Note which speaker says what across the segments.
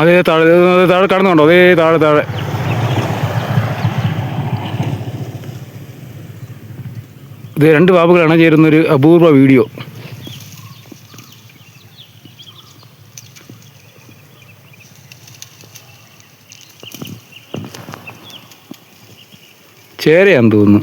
Speaker 1: അതേ താഴെ താഴെ കടന്നുണ്ടോ അതേ താഴെ താഴെ. ഇത് രണ്ട് ബാബുകളാണ് ചേരുന്നൊരു അപൂർവ വീഡിയോ. ചേരയാന്ന് തോന്നുന്നു.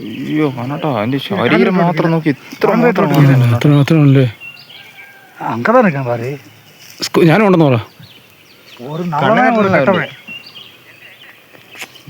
Speaker 2: അയ്യോ കാണാട്ടോ അതിന്റെ ശരീരം മാത്രം നോക്കി ഇത്ര മാത്രം
Speaker 1: ഇത്ര മാത്രം
Speaker 3: അല്ലേ അങ്ങനെ നിൽക്കാൻ പറയേ
Speaker 1: ഞാനും ഉണ്ടെന്ന് പറ.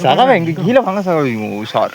Speaker 2: സഖാവ എങ്കിൽ കീല വാങ്ങാൻ സഖാവിക്കും സാർ